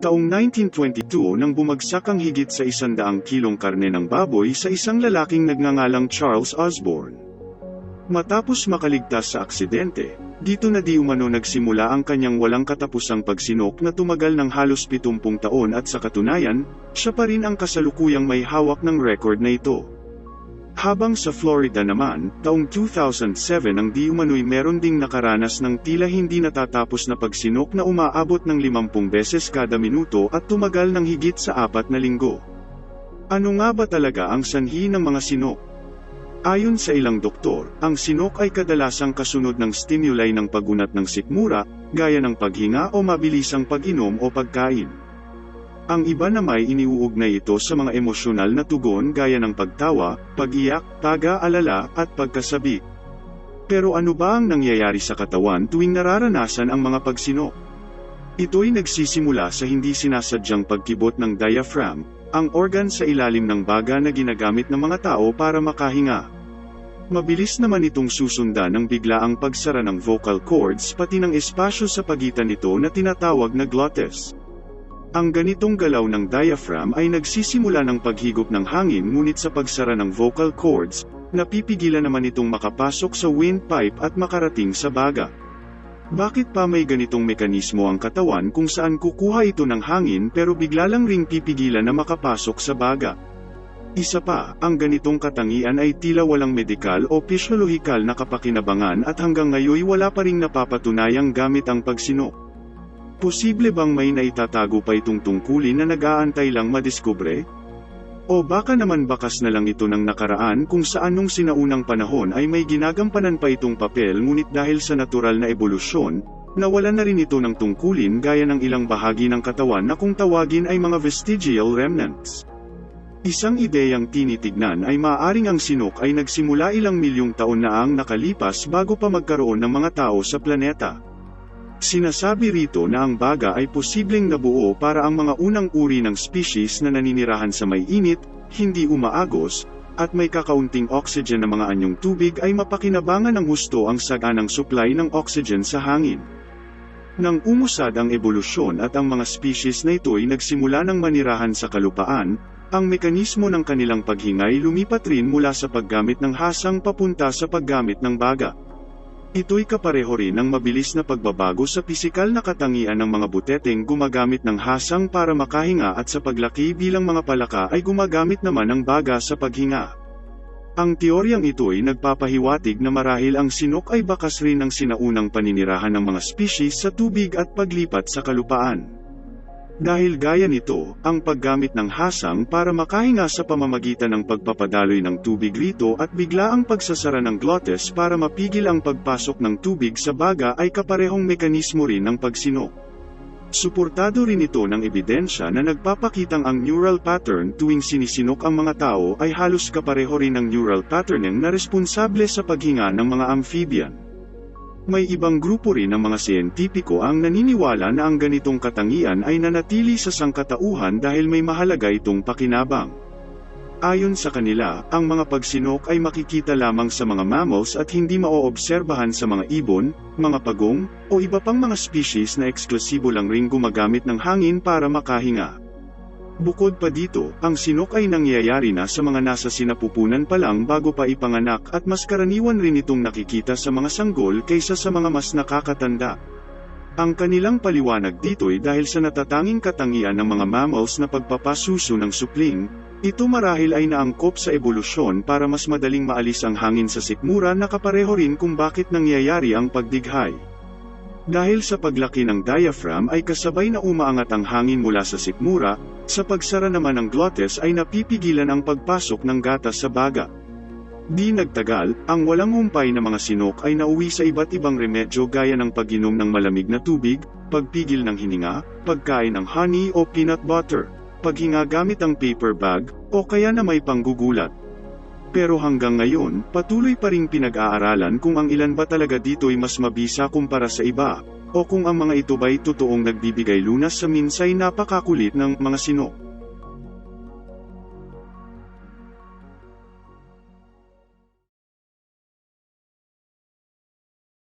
Taong 1922 nang bumagsak ang higit sa isandaang kilong karne ng baboy sa isang lalaking nagngangalang Charles Osborne. Matapos makaligtas sa aksidente, dito na di umano nagsimula ang kanyang walang katapusang pagsinok na tumagal ng halos 70 taon at sa katunayan, siya pa rin ang kasalukuyang may hawak ng record na ito. Habang sa Florida naman, taong 2007 ang di umano'y meron ding nakaranas ng tila hindi natatapos na pagsinok na umaabot ng 50 beses kada minuto at tumagal ng higit sa apat na linggo. Ano nga ba talaga ang sanhi ng mga sinok? Ayon sa ilang doktor, ang sinok ay kadalasang kasunod ng stimuli ng pagunat ng sikmura, gaya ng paghinga o mabilisang pag-inom o pagkain. Ang iba namay iniuugnay ito sa mga emosyonal na tugon gaya ng pagtawa, pag-iyak, taga-alala, at pagkasabi. Pero ano ba ang nangyayari sa katawan tuwing nararanasan ang mga pagsinok? Ito'y nagsisimula sa hindi sinasadyang pagkibot ng diaphragm, ang organ sa ilalim ng baga na ginagamit ng mga tao para makahinga. Mabilis naman itong susundan ng biglaang pagsara ng vocal cords pati ng espasyo sa pagitan nito na tinatawag na glottis. Ang ganitong galaw ng diaphragm ay nagsisimula ng paghigop ng hangin ngunit sa pagsara ng vocal cords, napipigilan naman itong makapasok sa windpipe at makarating sa baga. Bakit pa may ganitong mekanismo ang katawan kung saan kukuha ito ng hangin pero bigla lang ring pipigilan na makapasok sa baga? Isa pa, ang ganitong katangian ay tila walang medikal o pisyolohikal na kapakinabangan at hanggang ngayon wala pa ring napapatunayang gamit ang pagsinok. Posible bang may naitatago pa itong tungkulin na nag-aantay lang madiskubre? O baka naman bakas na lang ito ng nakaraan kung saan nung sinaunang panahon ay may ginagampanan pa itong papel ngunit dahil sa natural na ebolusyon, nawala na rin ito ng tungkulin gaya ng ilang bahagi ng katawan na kung tawagin ay mga vestigial remnants. Isang ideyang tinitignan ay maaring ang sinok ay nagsimula ilang milyong taon na ang nakalipas bago pa magkaroon ng mga tao sa planeta. Sinasabi rito na ang baga ay posibleng nabuo para ang mga unang uri ng species na naninirahan sa may init, hindi umaagos, at may kakaunting oxygen na mga anyong tubig ay mapakinabangan ng husto ang saganang supply ng oxygen sa hangin. Nang umusad ang ebolusyon at ang mga species na ito ay nagsimula ng manirahan sa kalupaan, ang mekanismo ng kanilang paghingay lumipat rin mula sa paggamit ng hasang papunta sa paggamit ng baga. Ito'y kapareho rin ng mabilis na pagbabago sa pisikal na katangian ng mga buteteng gumagamit ng hasang para makahinga at sa paglaki bilang mga palaka ay gumagamit naman ng baga sa paghinga. Ang teoryang ito ay nagpapahiwatig na marahil ang sinok ay bakas rin ng sinaunang paninirahan ng mga species sa tubig at paglipat sa kalupaan. Dahil gaya nito, ang paggamit ng hasang para makahinga sa pamamagitan ng pagpapadaloy ng tubig rito at bigla ang pagsasara ng glottis para mapigil ang pagpasok ng tubig sa baga ay kaparehong mekanismo rin ng pagsinok. Suportado rin ito ng ebidensya na nagpapakitang ang neural pattern tuwing sinisinok ang mga tao ay halos kapareho rin ng neural patterning na responsable sa paghinga ng mga amphibian. May ibang grupo rin ng mga siyentipiko ang naniniwala na ang ganitong katangian ay nanatili sa sangkatauhan dahil may mahalaga itong pakinabang. Ayon sa kanila, ang mga pagsinok ay makikita lamang sa mga mammals at hindi maoobserbahan sa mga ibon, mga pagong, o iba pang mga species na eksklusibo lang ring gumagamit ng hangin para makahinga. Bukod pa dito, ang sinok ay nangyayari na sa mga nasa sinapupunan pa lang bago pa ipanganak at mas karaniwan rin itong nakikita sa mga sanggol kaysa sa mga mas nakakatanda. Ang kanilang paliwanag dito'y dahil sa natatanging katangian ng mga mammals na pagpapasuso ng supling, ito marahil ay naangkop sa ebolusyon para mas madaling maalis ang hangin sa sikmura na kapareho rin kung bakit nangyayari ang pagdighay. Dahil sa paglaki ng diaphragm ay kasabay na umaangat ang hangin mula sa sikmura, sa pagsara naman ng glottis ay napipigilan ang pagpasok ng gatas sa baga. Di nagtagal, ang walang humpay na mga sinok ay nauwi sa iba't ibang remedyo gaya ng pag-inom ng malamig na tubig, pagpigil ng hininga, pagkain ng honey o peanut butter, paghinga gamit ang paper bag, o kaya na may panggugulat. Pero hanggang ngayon, patuloy pa ring pinag-aaralan kung ang ilan ba talaga dito'y mas mabisa kumpara sa iba, o kung ang mga ito ba'y totoong nagbibigay lunas sa minsay napakakulit ng mga sinok.